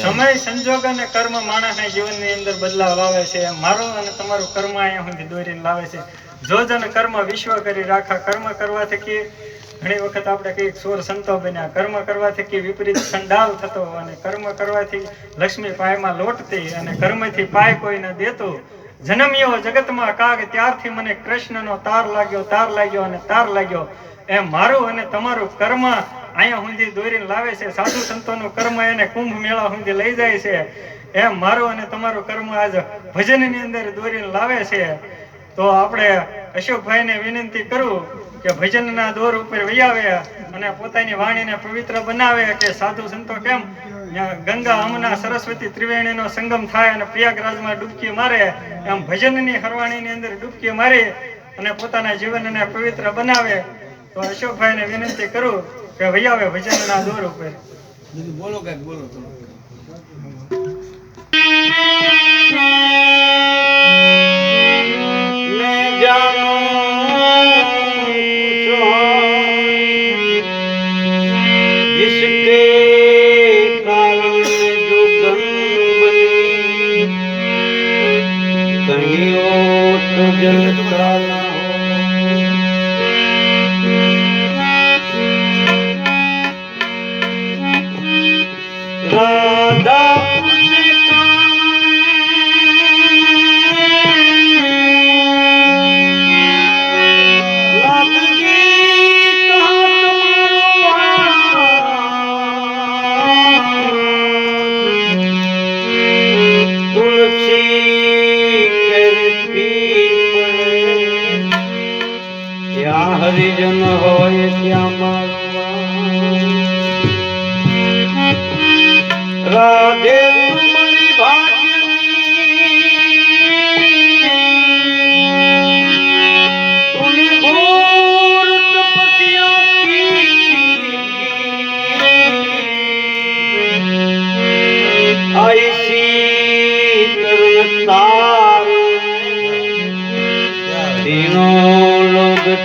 સમય, સંજોગ અને કર્મ માણસના જીવનની અંદર બદલાવ લાવે છે. મારું અને તમારું કર્મ અહીંયા સુધી દોરીને લાવે છે. જો જન કર્મ વિશ્વ કરી રાખા. કર્મ કરવાથી કે ઘણી વખત આપણે કઈ સોર સંતો બન્યા. કર્મ કરવાથી કે વિપરીત સંડાલ થતો અને કર્મ કરવાથી લક્ષ્મી પાયમાં લોટતી અને કર્મથી પાય કોઈ દેતો દેતું. જન્મ્યો જગતમાં કાગ, ત્યારથી મને કૃષ્ણનો તાર લાગ્યો તાર લાગ્યો અને તાર લાગ્યો. એમ મારું અને તમારું કર્મ અહીંયા સુધી દોરીને લાવે છે. સાધુ સંતોનું કર્મ એને કુંભ મેળા સુધી લઈ જાય છે. એમ મારું અને તમારું કર્મ આજ ભજનની અંદર દોરીને લાવે છે. તો આપણે અશોકભાઈને વિનંતી કરું કે ભજનના દોર ઉપર વૈયાવે અને પોતાની વાણીને પવિત્ર બનાવે કે સાધુ સંતો કેમ? ગંગા અમના સરસ્વતી ત્રિવેણીનો સંગમ થાય અને પ્રયાગરાજમાં ડૂબકી મારે, એમ ભજનની હરવાણીની અંદર ડૂબકી મારી અને પોતાના જીવનને પવિત્ર બનાવે. તો અશોકભાઈને વિનંતી કરું કે વૈયાવે ભજનના દોર ઉપર. બોલો કંઈક બોલો થોડું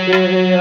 Hare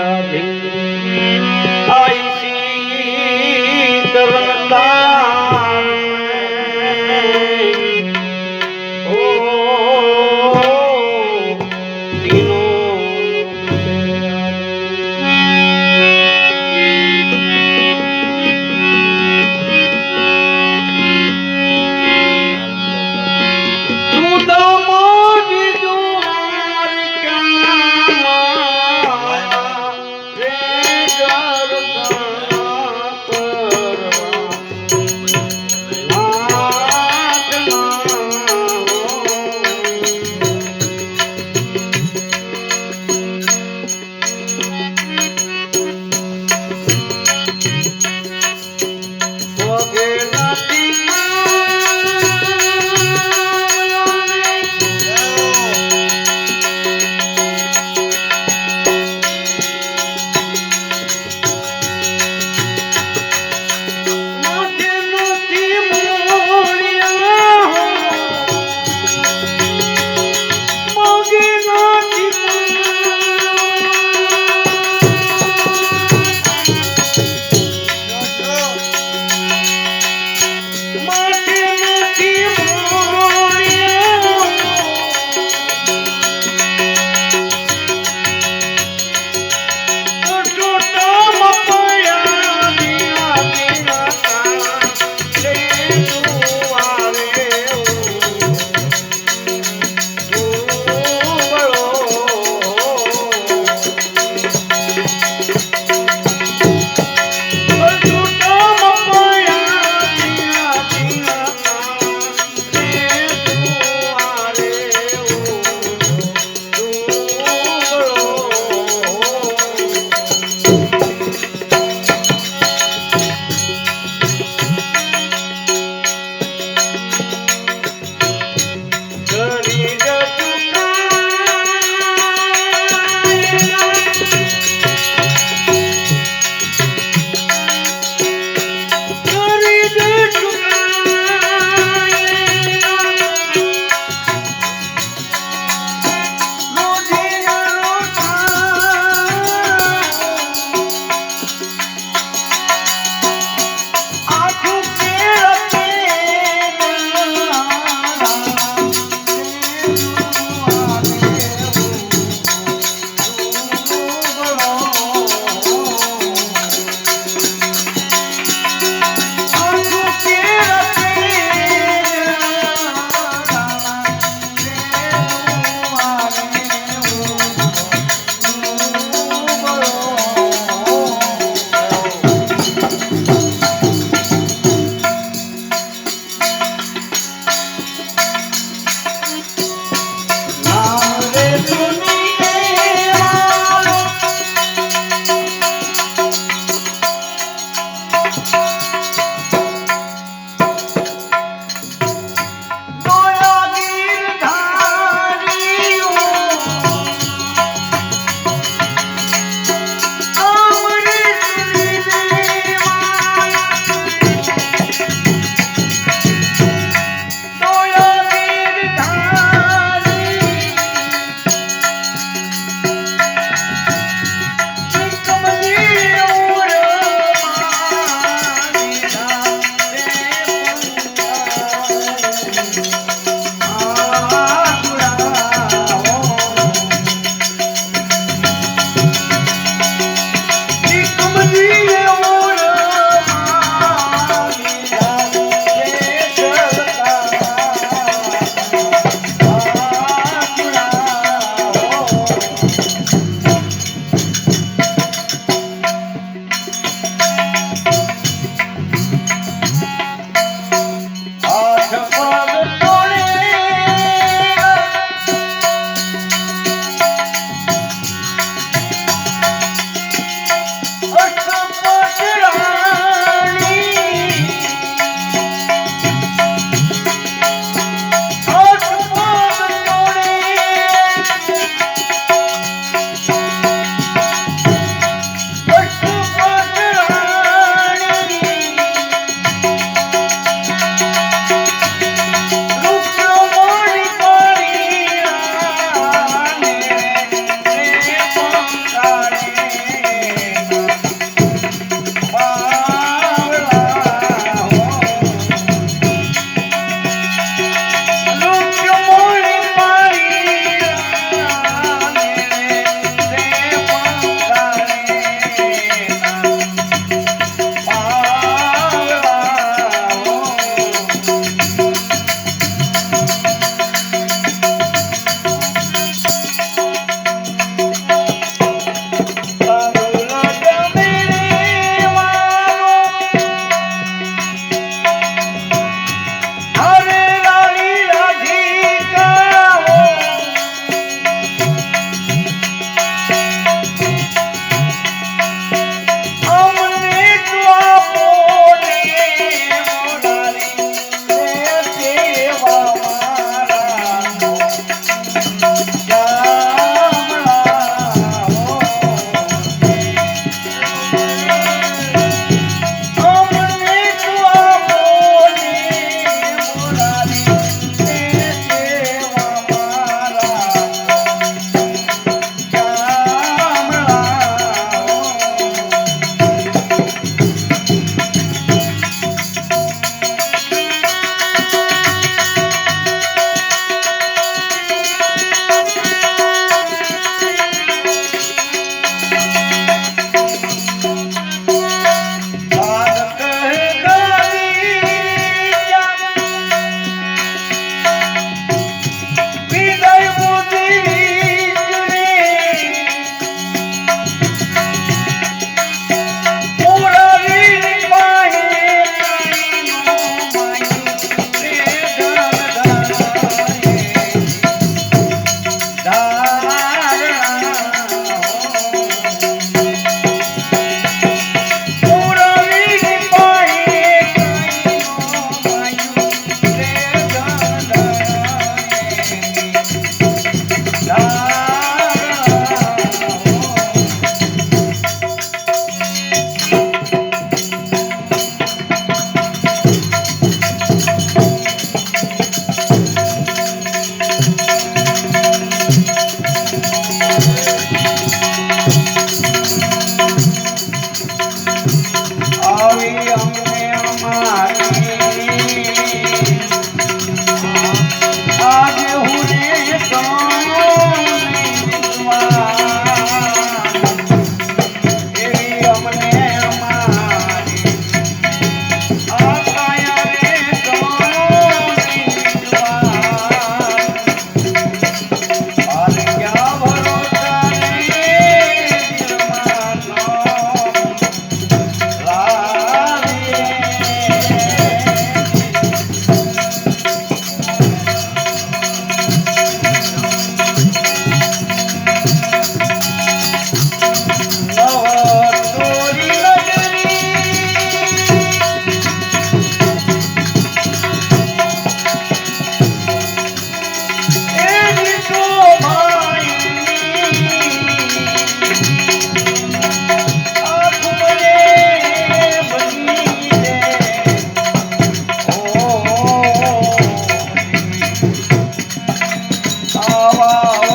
wow.